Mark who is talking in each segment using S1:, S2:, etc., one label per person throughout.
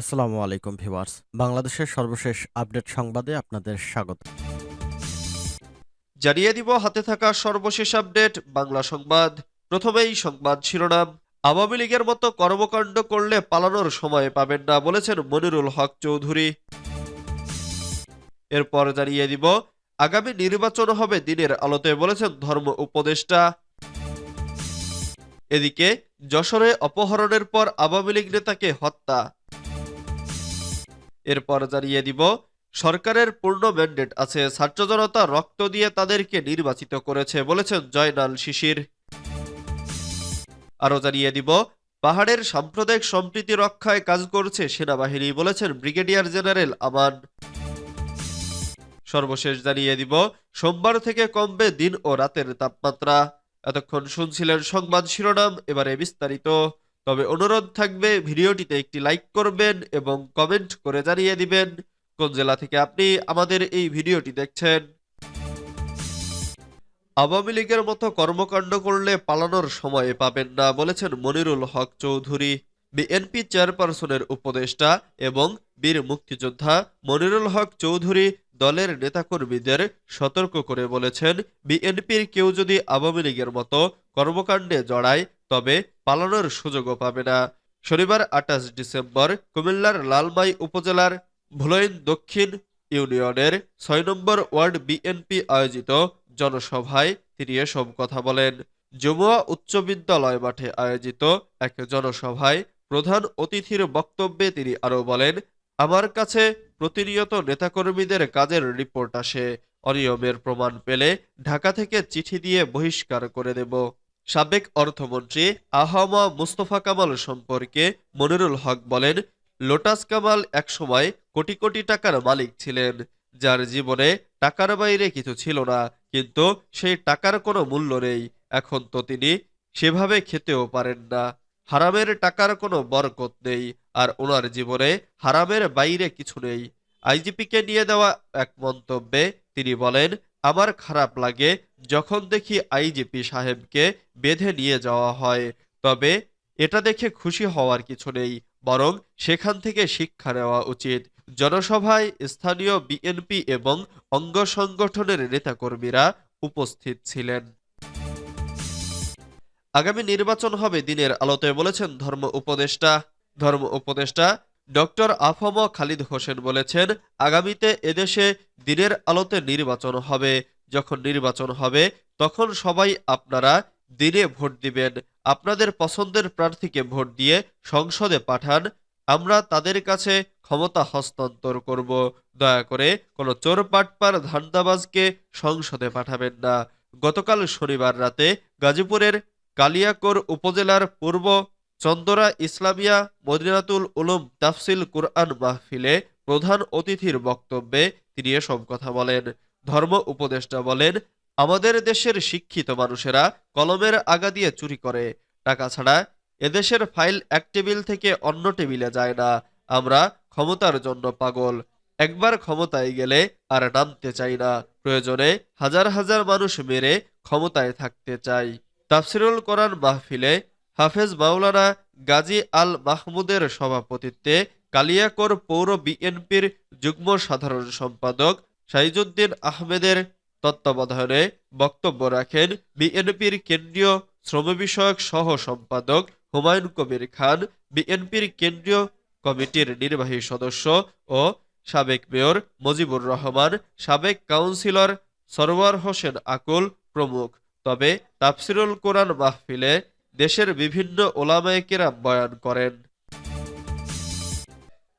S1: আসসালামু আলাইকুম ভিউয়ার্স। বাংলাদেশের সর্বশেষ আপডেট সংবাদে আপনাদের স্বাগত।
S2: জানিয়ে দিব, হাতে থাকা সর্বশেষ আপডেট, বাংলা সংবাদ। প্রথমেই সংবাদ শিরোনাম। আওয়ামী লীগের মতো কর্মকাণ্ড করলে পালানোর সময় পাবেন না বলেছেন মনিরুল হক চৌধুরী। এরপর জানিয়ে দিব, আগামী নির্বাচন হবে দিনের আলোতে বলেছেন ধর্ম উপদেষ্টা। এদিকে যশোরে অপহরণের পর আওয়ামী লীগ নেতাকে হত্যা। এরপর জানিয়ে দিব, সরকারের পূর্ণ ম্যান্ডেট আছে, ছাত্র জনতা রক্ত দিয়ে তাদেরকে নির্বাচিত করেছে বলেছেন জয়নাল শিশির। আরও জানিয়ে দিব, পাহাড়ের সাম্প্রদায়িক সম্প্রীতি রক্ষায় কাজ করছে সেনাবাহিনী বলেছেন ব্রিগেডিয়ার জেনারেল আমান। সর্বশেষ জানিয়ে দিব, সোমবার থেকে কমবে দিন ও রাতের তাপমাত্রা। এতক্ষণ শুনছিলেন সংবাদ শিরোনাম, এবারে বিস্তারিত। তবে অনুরোধ থাকবে ভিডিওটিতে একটি লাইক করবেন এবং কমেন্ট করে জানিয়ে দিবেন কোন জেলা থেকে আপনি আমাদের এই ভিডিওটি দেখছেন। আওয়ামী লীগের মতো কর্মকাণ্ড করলে পালানোর সময় পাবেন না বলেছেন মনিরুল হক চৌধুরী। বিএনপি চেয়ারপারসনের উপদেষ্টা এবং বীর মুক্তিযোদ্ধা মনিরুল হক চৌধুরী দলের নেতাকর্মীদের সতর্ক করে বলেছেন বিএনপির কেউ যদি আওয়ামী লীগের মতো কর্মকাণ্ডে জড়ায়, তবে পালানোর সুযোগও পাবে না। শনিবার আঠাশ ডিসেম্বর কুমিল্লার লালমাই উপজেলার ভুলইন দক্ষিণ ইউনিয়নের ছয় নম্বর ওয়ার্ড বিএনপি আয়োজিত জনসভায় তিনি এসব কথা বলেন। জমুয়া উচ্চ বিদ্যালয় মাঠে আয়োজিত এক জনসভায় প্রধান অতিথির বক্তব্যে তিনি আরও বলেন, আমার কাছে প্রতিনিয়ত নেতাকর্মীদের কাজের রিপোর্ট আসে। অনিয়মের প্রমাণ পেলে ঢাকা থেকে চিঠি দিয়ে বহিষ্কার করে দেব। সাবেক অর্থমন্ত্রী আহমা মুস্তফা কামাল সম্পর্কে মনিরুল হক বলেন, লোটাস কামাল একসময় কোটি কোটি টাকার মালিক ছিলেন। যার জীবনে টাকার বাইরে কিছু ছিল না, কিন্তু সেই টাকার কোনো মূল্য নেই। এখন তো তিনি সেভাবে খেতেও পারেন না। হারামের টাকার কোনো বরকত নেই, আর ওনার জীবনে হারামের বাইরে কিছু নেই। আইজিপিকে নিয়ে দেওয়া এক মন্তব্যে তিনি বলেন, আমার খারাপ লাগে যখন দেখি আইজিপি সাহেবকে বেঁধে নিয়ে যাওয়া হয়, তবে এটা দেখে খুশি হওয়ার কিছু নেই, বরং সেখান থেকে শিক্ষা নেওয়া উচিত। জনসভায় স্থানীয় বিএনপি এবং অঙ্গ সংগঠনের নেতাকর্মীরা উপস্থিত ছিলেন। আগামী নির্বাচন হবে দিনের আলোতে বলেছেন ধর্ম উপদেষ্টা। ধর্ম উপদেষ্টা ডক্টর আফম খালিদ হোসেন বলেছেন, আগামীতে এদেশে দিনের আলোতে নির্বাচন হবে। যখন নির্বাচন হবে, তখন সবাই আপনারা দিনে ভোট দিবেন। আপনাদের পছন্দের প্রার্থীকে ভোট দিয়ে সংসদে পাঠান। আমরা তাদের কাছে ক্ষমতা হস্তান্তর করব। দয়া করে কোনো চোর পাটপার ধান্দাবাজকে সংসদে পাঠাবেন না। গতকাল শনিবার রাতে গাজীপুরের কালিয়াকোর উপজেলার পূর্ব চন্দরা ইসলামিয়া মদিনাতুল উলুম তাফসিল কুরআন মাহফিলে প্রধান অতিথির বক্তব্যে তিনি এসব কথা বলেন। ধর্ম উপদেষ্টা বলেন, আমাদের দেশের শিক্ষিত মানুষেরা কলমের আগা দিয়ে চুরি করে। টাকা ছাড়া এদেশের ফাইল এক টেবিল থেকে অন্য টেবিলে যায় না। আমরা ক্ষমতার জন্য পাগল। একবার ক্ষমতায় গেলে আর নামতে চাই না। প্রয়োজনে হাজার হাজার মানুষ মেরে ক্ষমতায় থাকতে চাই। তাফসিরুল কোরআন মাহফিলে হাফেজ মাওলানা গাজী আল মাহমুদের সভাপতিত্বে কালিয়াকোর পৌর বিএনপির যুগ্ম সাধারণ সম্পাদক সাইজুদ্দিন আহমেদের তত্ত্বাবধানে বক্তব্য রাখেন বিএনপির কেন্দ্রীয় শ্রম বিষয়ক সহ সম্পাদক হুমায়ুন কবির খান, বিএনপির কেন্দ্রীয় কমিটির নির্বাহী সদস্য ও সাবেক মেয়র মজিবুর রহমান, সাবেক কাউন্সিলর সরওয়ার হোসেন আকুল প্রমুখ। তবে তাফসিরুল কোরআন মাহফিলে দেশের বিভিন্ন ওলামায়ে কেরাম বয়ান করেন।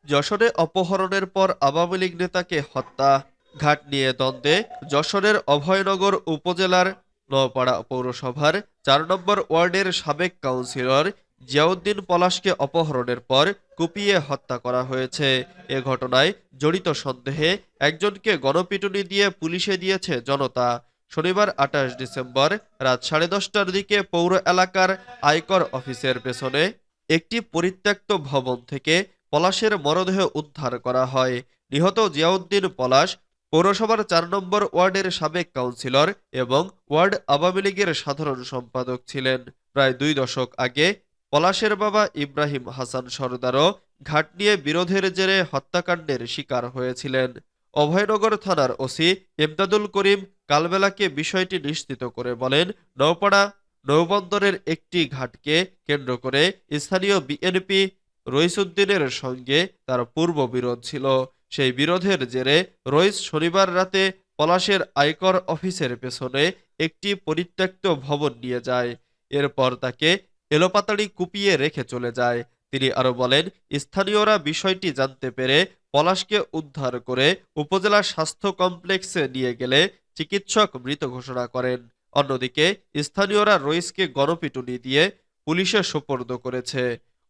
S2: যশোরে অপহরণের পর আওয়ামী লীগ নেতাকে হত্যা, ঘাট নিয়ে দ্বন্দ্বে যশোরের অভয়নগর উপজেলার নওপাড়া পৌরসভার চার নম্বর ওয়ার্ডের সাবেক কাউন্সিলর জিয়াউদ্দিন পলাশকে অপহরণের পর কুপিয়ে হত্যা করা হয়েছে। এ ঘটনায় জড়িত সন্দেহে একজনকে গণপিটুনি দিয়ে পুলিশে দিয়েছে জনতা। শনিবার আঠাশ ডিসেম্বর রাত সাড়ে দশটার দিকে পৌর এলাকার আয়কর অফিসের পেছনে একটি পরিত্যক্ত ভবন থেকে পলাশের মরদেহ উদ্ধার করা হয়। নিহত জিয়াউদ্দিন পলাশ পৌরসভার চার নম্বর ওয়ার্ডের সাবেক কাউন্সিলর এবং ওয়ার্ড আওয়ামী লীগের সাধারণ সম্পাদক ছিলেন। প্রায় দুই দশক আগে পলাশের বাবা ইব্রাহিম হাসান সরদারও ঘাট নিয়ে বিরোধের জেরে হত্যাকাণ্ডের শিকার হয়েছিলেন। অভয়নগর থানার ওসি এমদাদুল করিম কালবেলাকে বিষয়টি নিশ্চিত করে বলেন নৌপাড়া নৌবন্দরের একটি ঘাটকে কেন্দ্র করে স্থানীয় বিএনপি রইসুদ্দিনের সঙ্গে তার পূর্ব বিরোধ ছিল। সেই বিরোধের জেরে রইস শনিবার রাতে পলাশের আয়কর অফিসের পেছনে একটি পরিত্যক্ত ভবন নিয়ে যায়। এরপর তাকে এলোপাতাড়ি কুপিয়ে রেখে চলে যায়। তিনি আরও বলেন, স্থানীয়রা বিষয়টি জানতে পেরে পলাশকে উদ্ধার করে উপজেলা স্বাস্থ্য কমপ্লেক্সে নিয়ে গেলে চিকিৎসক মৃত ঘোষণা করেন। অন্যদিকে স্থানীয়রা রইসকে গণপিটুনি দিয়ে পুলিশে সোপর্দ করেছে।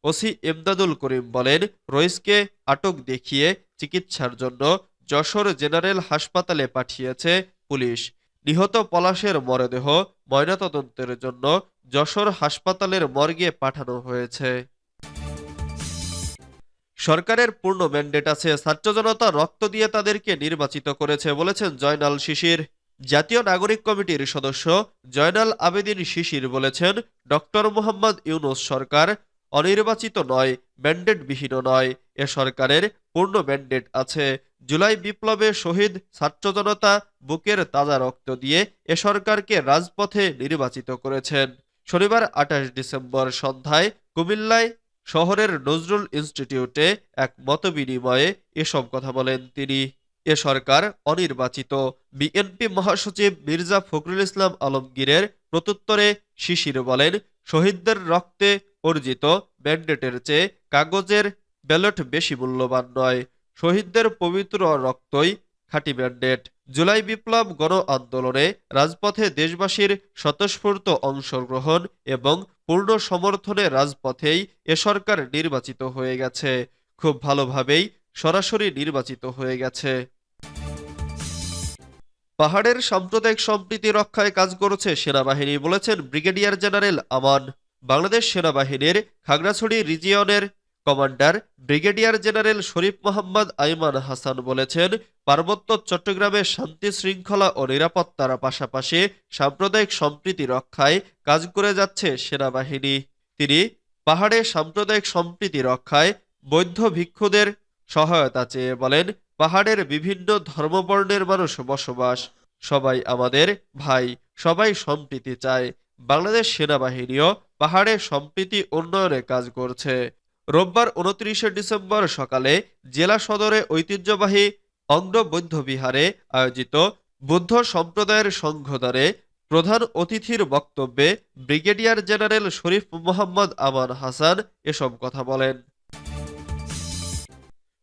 S2: ওসি এমদাদুল করিম বলেন, রইসকে আটক দেখিয়ে চিকিৎসার জন্য যশোর জেনারেল হাসপাতালে পাঠিয়েছে পুলিশ। নিহত পলাশের মরদেহ ময়নাতদন্তের জন্য যশোর হাসপাতালের মর্গে পাঠানো হয়েছে। সরকারের পূর্ণ ম্যান্ডেট আছে। ছাত্র জনতা রক্ত দিয়ে তাদেরকে নির্বাচিত করেছে বলেছেন জয়নাল শিশির। জাতীয় নাগরিক কমিটির সদস্য জয়নাল আবেদিন শিশির বলেছেন, ডক্টর মোহাম্মদ ইউনুস সরকার অনির্বাচিত নয়, ম্যান্ডেটবিহীন নয়। এ সরকারের পূর্ণ ম্যান্ডেট আছে। জুলাই বিপ্লবে শহীদ ছাত্র জনতা বুকের তাজা রক্ত দিয়ে এ সরকারকে রাজপথে নির্বাচিত করেছেন। শনিবার আঠাশ ডিসেম্বর সন্ধ্যায় কুমিল্লায় শহরের নজরুল ইনস্টিটিউটে এক মতবিনিময়ে এসব কথা বলেন তিনি। এ সরকার অনির্বাচিত। বিএনপি মহাসচিব মির্জা ফখরুল ইসলাম আলমগীরের প্রত্যুত্তরে শিশির বলেন, শহীদদের রক্তে অর্জিত ম্যান্ডেটের চেয়ে কাগজের ব্যালট বেশি মূল্যবান নয়। শহীদদের পবিত্র রক্তই খাঁটি ম্যান্ডেট। জুলাই বিপ্লব গণ আন্দোলনে রাজপথে দেশবাসীর স্বতঃস্ফূর্ত অংশগ্রহণ এবং পূর্ণ সমর্থনে রাজপথেই এ সরকার নির্বাচিত হয়ে গেছে। খুব ভালোভাবেই সরাসরি নির্বাচিত হয়ে গেছে। পাহাড়ের সাম্প্রদায়িক সম্প্রীতি রক্ষায় কাজ করেছে সেনাবাহিনী, বলেছেন ব্রিগেডিয়ার জেনারেল আমান। বাংলাদেশ সেনাবাহিনীর Khagrachari রিজিয়নের commander brigadier general Sharif Mohammad Aiman Hasan বলেছেন, পার্বত্য চট্টগ্রামে শান্তি শৃঙ্খলা ও নিরাপত্তার পাশাপাশি সাম্প্রদায়িক সম্প্রীতি রক্ষায় কাজ করে যাচ্ছে সেনাবাহিনী। তিনি, পাহাড়ে সাম্প্রদায়িক সম্প্রীতি রক্ষায় বৌদ্ধ ভিক্ষুদের সহায়তা চেয়ে বলেন পাহাড়ের বিভিন্ন ধর্মবর্ণের মানুষ বসবাস। সবাই আমাদের ভাই, সবাই সম্প্রীতি চায়। বাংলাদেশ সেনাবাহিনীও পাহাড়ে সম্প্রীতি উন্নয়নে কাজ করছে। রোববার উনত্রিশে ডিসেম্বর সকালে জেলা সদরে ঐতিহ্যবাহী বৌদ্ধ বিহারে আয়োজিত বুদ্ধ সম্প্রদায়ের সংঘদরে প্রধান অতিথির বক্তব্যে ব্রিগেডিয়ার জেনারেল শরীফ মোহাম্মদ আমান হাসান এসব কথা বলেন।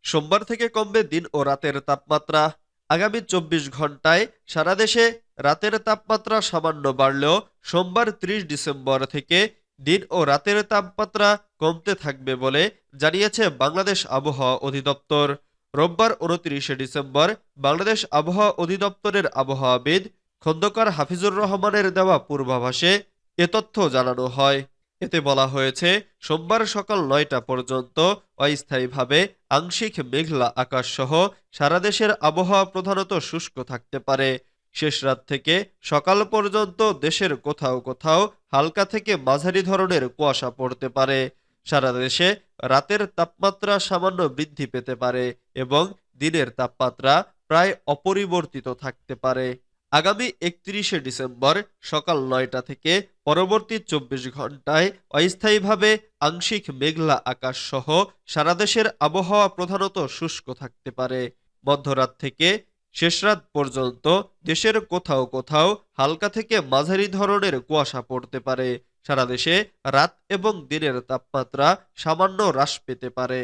S2: সোমবার থেকে কমবে দিন ও রাতের তাপমাত্রা। আগামী চব্বিশ ঘন্টায় সারা দেশে রাতের তাপমাত্রা সামান্য বাড়লেও সোমবার ত্রিশ ডিসেম্বর থেকে দিন ও রাতের তাপমাত্রা কমতে থাকবে বলে জানিয়েছে বাংলাদেশ আবহাওয়া অধিদপ্তর। রোববার উনত্রিশে ডিসেম্বর বাংলাদেশ আবহাওয়া অধিদপ্তরের আবহাওয়াবিদ খন্দকার হাফিজুর রহমানের দেওয়া পূর্বাভাসে এ তথ্য জানানো হয়। এতে বলা হয়েছে, সোমবার সকাল নয়টা পর্যন্ত অস্থায়ীভাবে আংশিক মেঘলা আকাশ সহ সারা দেশের আবহাওয়া প্রধানত শুষ্ক থাকতে পারে। শেষ রাত থেকে সকাল পর্যন্ত দেশের কোথাও কোথাও হালকা থেকে মাঝারি ধরনের কুয়াশা পড়তে পারে। সারা দেশে রাতের তাপমাত্রা সামান্য বৃদ্ধি পেতে পারে এবং দিনের তাপমাত্রা প্রায় অপরিবর্তিত থাকতে পারে। আগামী একত্রিশে ডিসেম্বর সকাল নয়টা থেকে পরবর্তী চব্বিশ ঘন্টায় অস্থায়ীভাবে আংশিক মেঘলা আকাশ সহ সারা দেশের আবহাওয়া প্রধানত শুষ্ক থাকতে পারে। মধ্যরাত থেকে শেষ রাত পর্যন্ত দেশের কোথাও কোথাও হালকা থেকে মাঝারি ধরনের কুয়াশা পড়তে পারে। সারা দেশে রাত এবং দিনের তাপমাত্রা সামান্য হ্রাস পেতে পারে।